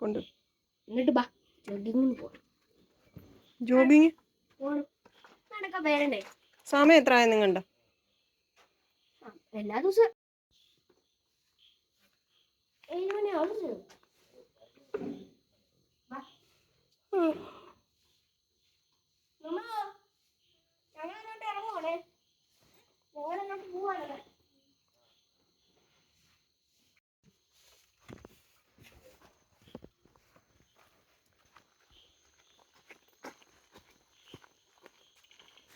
കൊണ്ട്. എന്നിട്ട് ബാ ജോഗിങ്ങിന് പോകണം പോകണം നടക്കാൻ പേരണ്ടേ സമയം എത്ര ആയ നിങ്ങളുടെ എല്ലാ ദിവസവും. ഏഴ് മണിയാവും ഞങ്ങൾ അങ്ങോട്ട് ഇറങ്ങുവാണേ. ഞങ്ങളങ്ങോട്ട് അങ്ങോട്ട് വേഗമില്ലേ?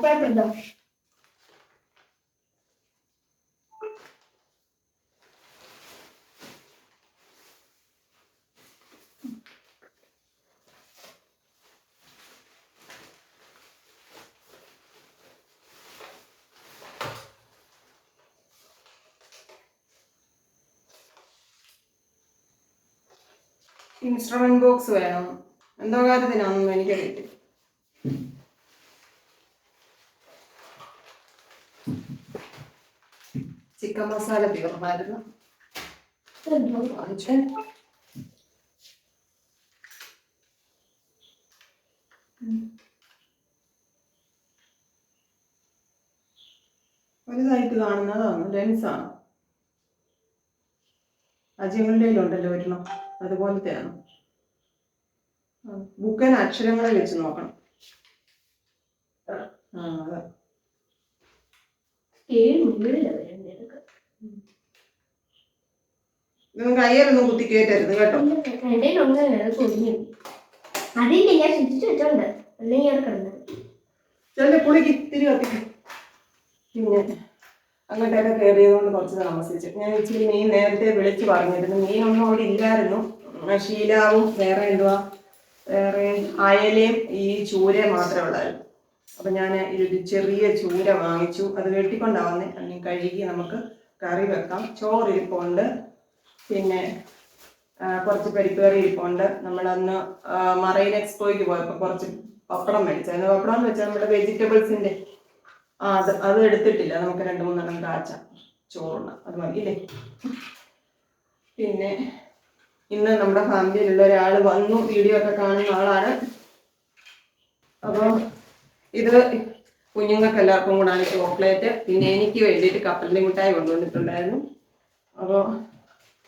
ആർപ്പാടുണ്ടോ? ഇൻസ്ട്രുമെന്റ് ബോക്സ് വേണം എന്തോ കാര്യത്തിനാണെന്നും എനിക്കറിയില്ല മസാല തീർന്നായിരുന്നു? വാങ്ങിച്ചേ വലുതായിട്ട് കാണുന്നതാണ് ലെൻസാണ്. അജയങ്ങളുടെയിലുണ്ടല്ലോ ഉണ്ടല്ലോ ഒരെണ്ണം അതുപോലത്തെയാണ്. ബുക്കൻ അക്ഷരങ്ങളെ വെച്ച് നോക്കണം. ആ അതെ. ഏഴ്? നിങ്ങൾ കയ്യിലൊന്നും കുത്തി കയറ്റരുത് കേട്ടോ. ഒന്ന് അതില്ല ഞാൻ ശുചിച്ചു വെച്ചോണ്ട്. അല്ലെങ്കിൽ അവിടെ കിടന്നത് ചെല്ലെ പുളിക്ക് തിരി കത്തിക്കും. പിന്നെ അങ്ങോട്ടൊക്കെ കേറിയതുകൊണ്ട് കുറച്ച് താമസിച്ചു. ഞാൻ ഇച്ചിരി മീൻ നേരത്തെ വിളിച്ചു പറഞ്ഞിരുന്നു. മീനൊന്നും അവിടെ ഇല്ലായിരുന്നു. ശീലാവും വേറെ എന്തുവാ? വേറെ അയലയും ഈ ചൂരയും മാത്രമേ ഉള്ളായിരുന്നു. അപ്പം ഞാൻ ഒരു ചെറിയ ചൂര വാങ്ങിച്ചു. അത് വെട്ടിക്കൊണ്ടാവുന്നേ അല്ലെങ്കിൽ കഴുകി നമുക്ക് കറി വെക്കാം. ചോറ് ഇരിപ്പുണ്ട്. പിന്നെ കുറച്ച് പരിപ്പ് കറി ഇരിപ്പുണ്ട്. നമ്മളന്ന് മറൈൻ എക്സ്പോയ്ക്ക് പോയപ്പോൾ കുറച്ച് പപ്പടം മേടിച്ചായിരുന്നു. പപ്പടം എന്ന് വെച്ചാൽ നമ്മുടെ വെജിറ്റബിൾസിന്റെ ആ അത് അത് എടുത്തിട്ടില്ല. നമുക്ക് രണ്ട് മൂന്നെണ്ണം കാച്ച. ചോറിന്. അത് മതി അല്ലേ പിന്നെ ഇന്ന് നമ്മുടെ ഫാമിലിയിലുള്ള ഒരാൾ വന്നു. വീഡിയോ ഒക്കെ കാണുന്ന ആളാണ്. അപ്പോൾ ഇത് കുഞ്ഞുങ്ങൾക്ക് എല്ലാവർക്കും കൂടാണ് ചോക്ലേറ്റ് പിന്നെ എനിക്ക് വേണ്ടിയിട്ട് കപ്പലിന്റെ മിഠായി കൊണ്ടുവന്നിട്ടുണ്ടായിരുന്നു. അപ്പോൾ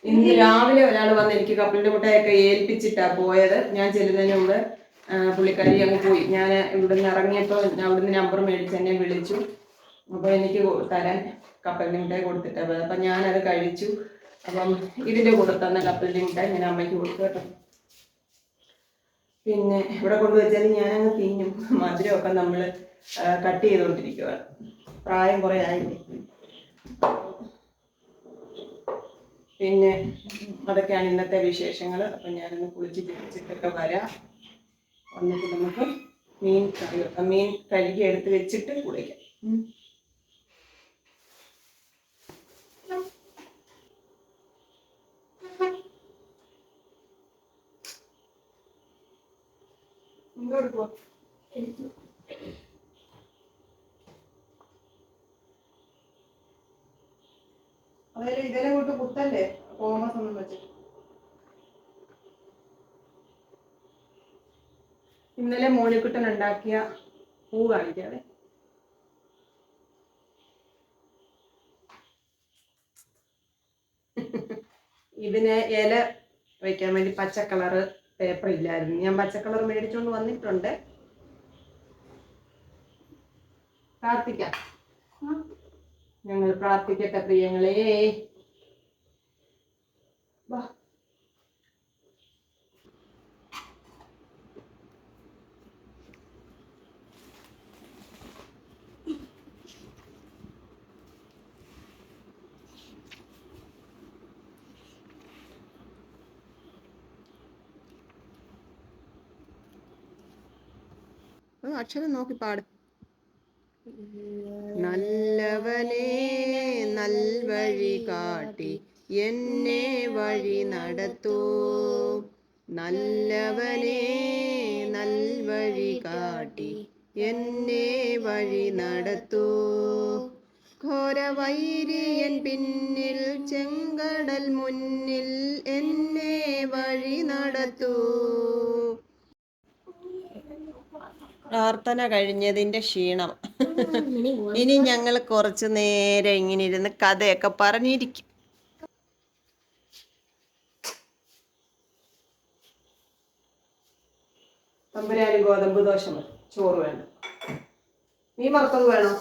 ഇന്ന് രാവിലെ ഒരാൾ വന്ന് എനിക്ക് കപ്പലിന്റെ മിഠായിയൊക്കെ ഏൽപ്പിച്ചിട്ടാ പോയത്. ഞാൻ ചെല്ലുന്നതിന് മുമ്പ് പുള്ളിക്കാരി അങ്ങ് പോയി. ഞാൻ ഇവിടുന്ന് ഇറങ്ങിയപ്പോൾ ഞാൻ അവിടുന്ന് നമ്പർ മേടിച്ച് എന്നെ വിളിച്ചു. അപ്പോൾ എനിക്ക് തരാൻ കപ്പലിന്റെ മിഠായി കൊടുത്തിട്ടാ പോയത്. അപ്പം ഞാനത് കഴിച്ചു. അപ്പം ഇതിന്റെ കൂടെ തന്ന കപ്പലിന്റെ മിഠായി ഞാൻ അമ്മയ്ക്ക് കൊടുത്തു കേട്ടോ. പിന്നെ ഇവിടെ കൊണ്ടുവച്ചാൽ ഞാനങ്ങ് തിന്നും. മധുരമൊക്കെ നമ്മൾ കട്ട് ചെയ്തുകൊണ്ടിരിക്കുകയാണ് പ്രായം കുറേ ആയില്ലേ? പിന്നെ അതൊക്കെയാണ് ഇന്നത്തെ വിശേഷങ്ങൾ അപ്പം ഞാനൊന്ന് കുളിച്ച് തിരിച്ചിട്ടൊക്കെ വരാം. വന്നിട്ട് നമുക്ക് മീൻ കറി വെക്കാം. മീൻ കഴുകി എടുത്ത് വെച്ചിട്ട് കുളിക്കാം. ഇങ്ങോട്ട് പോ. അതായത് ഇതിനെ കൂട്ട് കുത്തല്ലേ കോമസ് ഒന്നും വെച്ചിട്ട് ഇന്നലെ മോനിക്കുട്ടൻ ഉണ്ടാക്കിയ പൂ കാണിക്കാതെ ഇതിന് ഇല വയ്ക്കാൻ വേണ്ടി പച്ച കളറ് പേപ്പർ ഇല്ലായിരുന്നു. ഞാൻ പച്ച കളർ മേടിച്ചുകൊണ്ട് വന്നിട്ടുണ്ട്. പ്രാർത്ഥിക്കാം ഞങ്ങൾ പ്രാർത്ഥിക്കട്ടെ പ്രിയങ്ങളെ. അക്ഷരം നോക്കി പാട്. നല്ല നല്ലവനെ നൽവഴി കാട്ടി എന്നെ വഴി നടത്തൂ. നല്ലവനെ നൽവഴി കാട്ടി എന്നെ വഴി നടത്തൂ. ഘോരവൈരിയൻ പിന്നിൽ ചെങ്കടൽ മുന്നിൽ എന്നെ വഴി നടത്തൂ. പ്രാർത്ഥന കഴിഞ്ഞതിന്റെ ക്ഷീണം. ഇനി ഞങ്ങൾ കുറച്ചു നേരം ഇങ്ങനെ ഇരുന്ന് കഥയൊക്കെ പറഞ്ഞിരിക്കും. തമ്പുരാന് ഗോതമ്പ് ദോശ മതി. ചോറ് വേണം. മീൻ വറുത്തത് വേണം.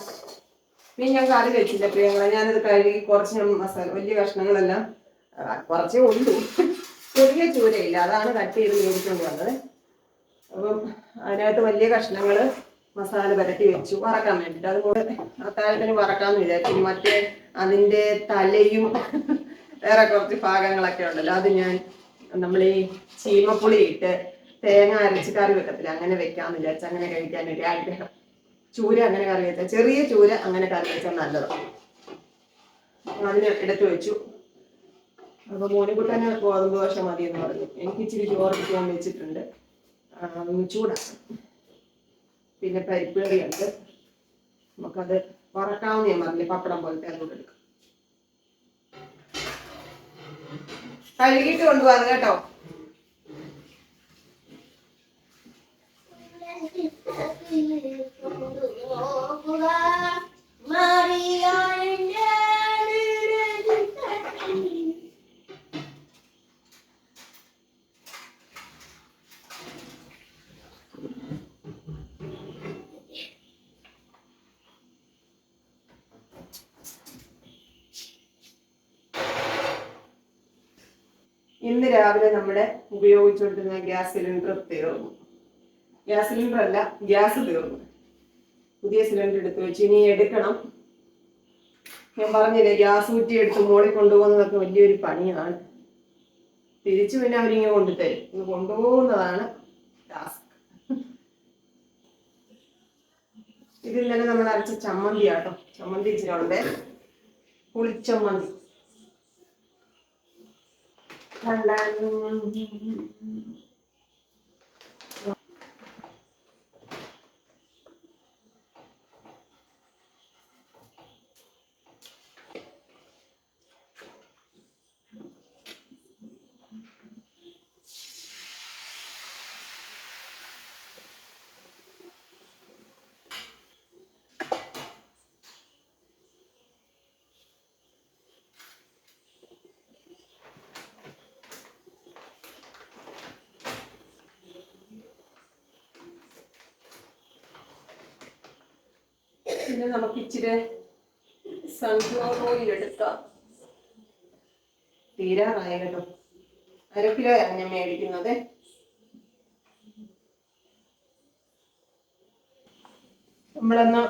നീ ഞാൻ കറി വെച്ചില്ല പ്രിയങ്ങളെ. ഞാനത് കഴുകി കുറച്ച് മസാല വലിയ കഷ്ണങ്ങളെല്ലാം കുറച്ചേ ഉള്ളൂ. ചെറിയ ചൂരയില്ല. അതാണ് കട്ട് ചെയ്ത് മേടിച്ചുകൊണ്ട് വന്നത്. അപ്പം അതിനകത്ത് വലിയ കഷ്ണങ്ങൾ മസാല പുരട്ടി വെച്ചു. വറക്കാൻ വേണ്ടിയിട്ട് അതുകൊണ്ട് അത്താഴത്തിന് വറക്കാമെന്ന് വിചാരിച്ചു. മറ്റേ അതിന്റെ തലയും വേറെ കുറച്ച് ഭാഗങ്ങളൊക്കെ ഉണ്ടല്ലോ. അത് ഞാൻ നമ്മൾ ഈ ചീമപ്പുളി ഇട്ട് തേങ്ങ അരച്ച് കറി വെക്കത്തില്ല? അങ്ങനെ വെക്കാമെന്ന് വിചാരിച്ചു. അങ്ങനെ കഴിക്കാൻ ഒരു ആഗ്രഹം. ചൂര അങ്ങനെ കറി വെച്ചാൽ ചെറിയ ചൂര അങ്ങനെ കറി വെച്ചാൽ നല്ലതാണ് അതിന് എടുത്ത് വെച്ചു. അപ്പൊ മോനിക്കുട്ടന് ഗോതമ്പ് ദോശ മതി എന്ന് പറഞ്ഞു. എനിക്ക് ഇച്ചിരി ചോറ് വെച്ചിട്ടുണ്ട്. ആം, ചൂടാക്കണം. പിന്നെ പരിപ്പ് കറിയുണ്ട്. നമുക്കത് വറക്കാവുന്ന ഞാൻ പറഞ്ഞില്ലേ പപ്പടം പോലത്തെ അതുകൊണ്ട് എടുക്കാം. കഴുകിയിട്ട് കൊണ്ടുപോകാം കേട്ടോ. ഇന്ന് രാവിലെ നമ്മുടെ ഉപയോഗിച്ചുകൊണ്ടിരുന്ന ഗ്യാസ് സിലിണ്ടർ തീർന്നു. ഗ്യാസ് സിലിണ്ടർ അല്ല ഗ്യാസ് തീർന്നു. പുതിയ സിലിണ്ടർ എടുത്തു വെച്ച് ഇനി എടുക്കണം. ഞാൻ പറഞ്ഞില്ലേ ഗ്യാസ് കുറ്റി എടുത്ത് മോളിൽ കൊണ്ടുപോകുന്നതൊക്കെ വലിയൊരു പണിയാണ്. തിരിച്ചു പിന്നെ അവരിങ്ങനെ കൊണ്ടുതരും. ഇന്ന് കൊണ്ടുപോകുന്നതാണ് ടാസ്ക്. ഇതിൽ തന്നെ നമ്മൾ അരച്ച ചമ്മന്തി ആട്ടോ ചമ്മന്തി ഇച്ചിരി ഉണ്ട്. പുളിച്ചമ്മന്തി. Hello. പിന്നെ നമുക്ക് ഇച്ചിരി സൺഫ്ലവർ ഓയിൽ എടുക്കാം. തീരാറായ കേട്ടോ അര കിലോയാണ് ഞാൻ മേടിക്കുന്നത്. നമ്മളന്ന്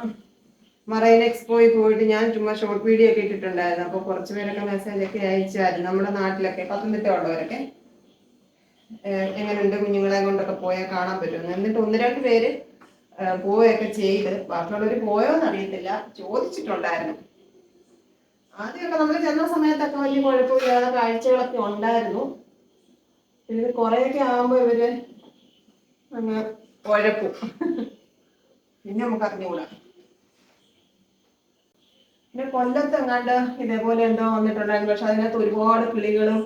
മറൈൻ എക്സ്പോയിൽ പോയിട്ട് ഞാൻ ചുമ്മാ ഷോർട്ട് വീഡിയോ ഒക്കെ ഇട്ടിട്ടുണ്ടായിരുന്നു. അപ്പോൾ കുറച്ച് പേരൊക്കെ മെസ്സേജ് ഒക്കെ അയച്ചായിരുന്നു. നമ്മുടെ നാട്ടിലൊക്കെ പത്തനംതിട്ട ഉള്ളവരൊക്കെ. എങ്ങനെയുണ്ട് കുഞ്ഞുങ്ങളെ കൊണ്ടൊക്കെ പോയാൽ കാണാൻ പറ്റുമെന്ന് എന്നിട്ട് ഒന്ന് രണ്ട് പേര് പോവുകയൊക്കെ ചെയ്ത്. ബാക്കിയുള്ളവർ പോയോന്ന് അറിയത്തില്ല. ചോദിച്ചിട്ടുണ്ടായിരുന്നു. ആദ്യമൊക്കെ നമ്മൾ ചെന്ന സമയത്തൊക്കെ വലിയ കുഴപ്പമില്ലാതെ കാഴ്ചകളൊക്കെ ഉണ്ടായിരുന്നു. പിന്നെ കുറേയൊക്കെ ആകുമ്പോൾ ഇവർ അങ്ങ് കുഴപ്പും പിന്നെ നമുക്ക് അറിഞ്ഞുകൂടാ. പിന്നെ കൊല്ലത്ത് എങ്ങാണ്ട് ഇതേപോലെ എന്തോ വന്നിട്ടുണ്ടായിരുന്നു. പക്ഷെ അതിനകത്ത് ഒരുപാട് കിളികളും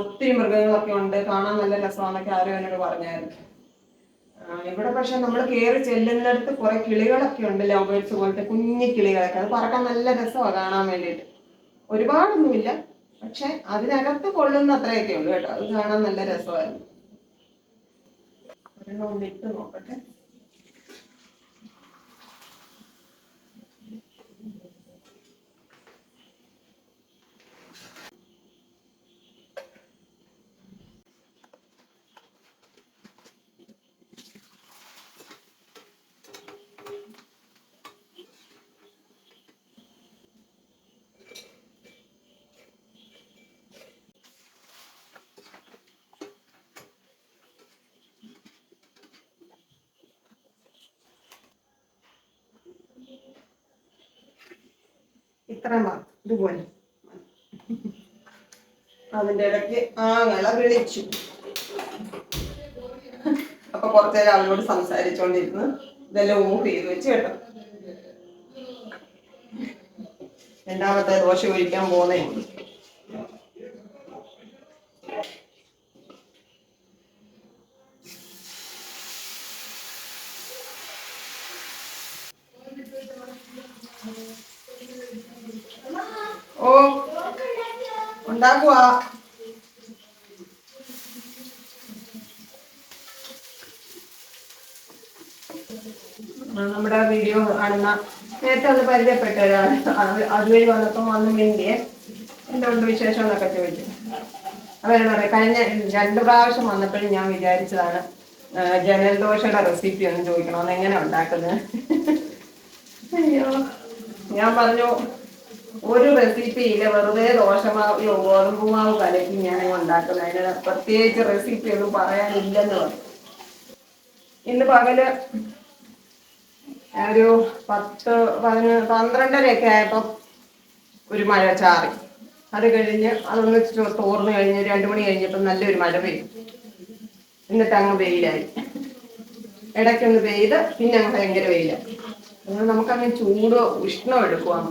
ഒത്തിരി മൃഗങ്ങളൊക്കെ ഉണ്ട്. കാണാൻ നല്ല രസമാണെന്നൊക്കെ ആരും എന്നോട് പറഞ്ഞായിരുന്നു. ഇവിടെ പക്ഷെ നമ്മൾ കയറി ചെല്ലുന്നിടത്ത് കുറെ കിളികളൊക്കെ ഉണ്ട് ലവ് ബേർഡ്സ് പോലത്തെ കുഞ്ഞു കിളികളൊക്കെ. അത് പറക്കാൻ നല്ല രസമാണ് കാണാൻ വേണ്ടിയിട്ട്. ഒരുപാടൊന്നുമില്ല പക്ഷെ അതിനകത്ത് കൊള്ളുന്ന അത്രയൊക്കെ ഉള്ളു കേട്ടോ. അത് കാണാൻ നല്ല രസമായിരുന്നു. ഒന്ന് ഇട്ട് നോക്കട്ടെ. ഇത്രയും മാത്രം ഇതുപോലെ. അതിന്റെ ഇടയ്ക്ക് ആങ്ങള വിളിച്ചു. അപ്പൊ കുറച്ചേരം അവനോട് സംസാരിച്ചോണ്ടിരുന്ന് ഇതെല്ലാം ഓഫ് ചെയ്ത് വെച്ച് കേട്ടോ. രണ്ടാമത്തെ ദോശ ഒഴിക്കാൻ പോകുന്നേ Thank ഓ ഉണ്ടാക്കുവാ ആ, നമ്മുടെ വീഡിയോ കാണുന്ന നേരത്തെ ഒന്ന് പരിചയപ്പെട്ട ഒരാൾ അത് അതുവഴി വന്നപ്പം വന്ന് മിണ്ടിയെ. വിശേഷം എന്നൊക്കെ ചോദിച്ചു. കഴിഞ്ഞ രണ്ട് പ്രാവശ്യം വന്നപ്പോഴും ഞാൻ വിചാരിച്ചതാണ് ജനൽ ദോശയുടെ റെസിപ്പി ഒന്ന് ചോദിക്കണം അതെങ്ങനെ ഉണ്ടാക്കുന്നത്? അയ്യോ ഞാൻ പറഞ്ഞു ഒരു റെസിപ്പി ഇല്ല വെറുതെ ദോശമാവിയോ ഗോതമ്പുമാവ് കലക്കി ഞാൻ ഉണ്ടാക്കുന്നത്. അതിന് പ്രത്യേകിച്ച് റെസിപ്പി ഒന്നും പറയാനില്ലെന്ന് പറഞ്ഞു. ഇന്ന് പകൽ ഒരു പത്ത് പതിനൊന്ന് പന്ത്രണ്ടരയൊക്കെ ആയപ്പോൾ ഒരു മഴ ചാറി. അത് കഴിഞ്ഞ് അതൊന്ന് തോർന്നു തോർന്ന് കഴിഞ്ഞ് രണ്ടു മണി കഴിഞ്ഞപ്പോൾ നല്ലൊരു മഴ പെയ്തു. എന്നിട്ട് അങ്ങ് വെയിലായി. ഇടയ്ക്കൊന്ന് പെയ്ത് പിന്നെ അങ്ങ് ഭയങ്കര വെയിലായി. അതുകൊണ്ട് നമുക്കങ്ങ് ചൂട് ഉഷ്ണം എടുക്കുവാണ്.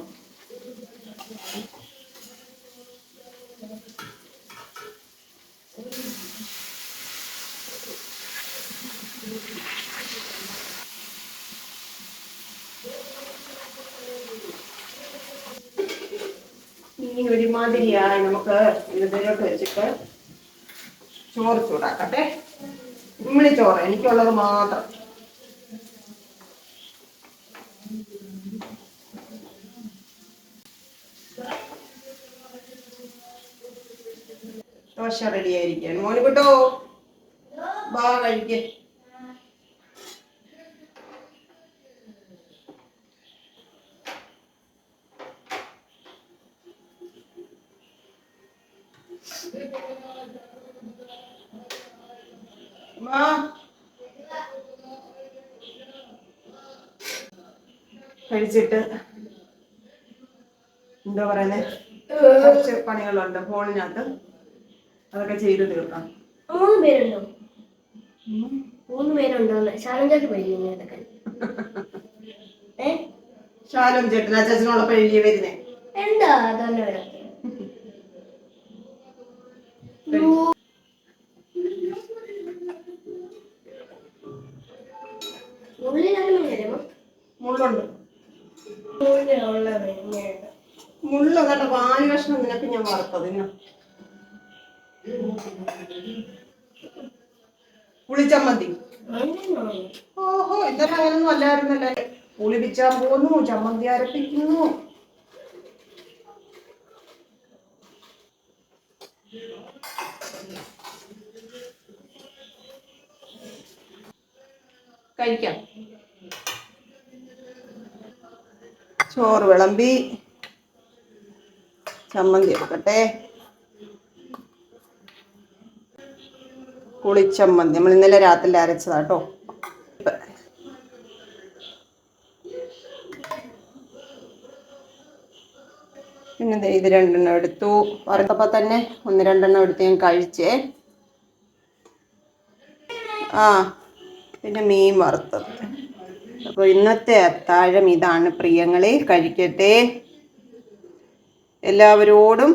ഇനി ഒരുമാതിരിയായി നമുക്ക് ഇതിലോട്ട് വെച്ചിട്ട് ചോറ് ചൂടാക്കട്ടെ. ഉമ്മിണി ചോറ് എനിക്കുള്ളത് മാത്രം. ദോശ റെഡി ആയിരിക്കും മോന് ബാ കഴിക്കേ. കഴിച്ചിട്ട് എന്താ പറയുന്നത് കുറച്ച് പണികളുണ്ട് ഫോണിനകത്ത്. അതൊക്കെ ചെയ്ത് തീർക്കാം. മൂന്ന് പേരുണ്ടോ? മൂന്ന് പേരുണ്ടോ ശാലഞ്ചാട്ട് പഠിക്കുന്നു ഇതൊക്കെ ശാലം ചേട്ടൻ അച്ഛനോടൊപ്പം പഴിയ വരുന്നേ. എന്താ അതന്നെ വരാം. മുള്ളുണ്ട്. ഉള്ളിലുള്ള മീനുണ്ട് മുള്ള കേട്ടോ പാൽ കഷ്ണം നിനക്ക് ഞാൻ വറുത്തത് പുളിച്ചമ്മന്തി ഓഹോ ഇതൊക്കെ അങ്ങനൊന്നും അല്ലായിരുന്നല്ലേ പുളി പിച്ചാൻ പോന്നു ചമ്മന്തി അരപ്പിക്കുന്നു. കഴിക്കാം. ചോറ് വിളമ്പി ചമ്മന്തി എടുക്കട്ടെ. കുളിച്ചമ്മന്തി. നമ്മൾ ഇന്നലെ രാത്രി അരച്ചതാട്ടോ പിന്നെ ഇത് രണ്ടെണ്ണം എടുത്തു. വറുത്തപ്പോൾ തന്നെ ഒന്ന് രണ്ടെണ്ണം എടുത്ത് ഞാൻ കഴിച്ചേ. ആ പിന്നെ മീൻ വറുത്തത്. അപ്പോൾ ഇന്നത്തെ അത്താഴം ഇതാണ് പ്രിയങ്ങളെ കഴിക്കട്ടെ. എല്ലാവരോടും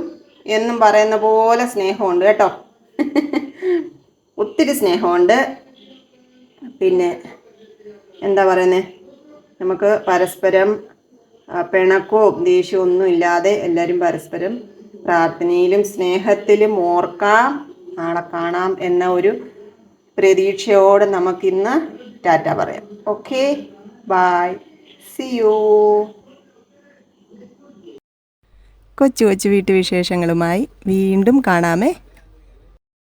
എന്നും പറയുന്ന പോലെ സ്നേഹമുണ്ട് കേട്ടോ. ഒത്തിരി സ്നേഹമുണ്ട്. പിന്നെ എന്താ പറയുന്നത് നമുക്ക് പരസ്പരം പിണക്കവും ദേഷ്യവും ഒന്നും ഇല്ലാതെ എല്ലാവരും പരസ്പരം പ്രാർത്ഥനയിലും സ്നേഹത്തിലും ഓർക്കാം നാളെ കാണാം എന്ന ഒരു പ്രതീക്ഷയോടെ നമുക്കിന്ന് ടാറ്റ പറയാം. ഓക്കെ ബായ് സി യു കൊച്ചു കൊച്ചു വീട്ടുവിശേഷങ്ങളുമായി വീണ്ടും കാണാമേ.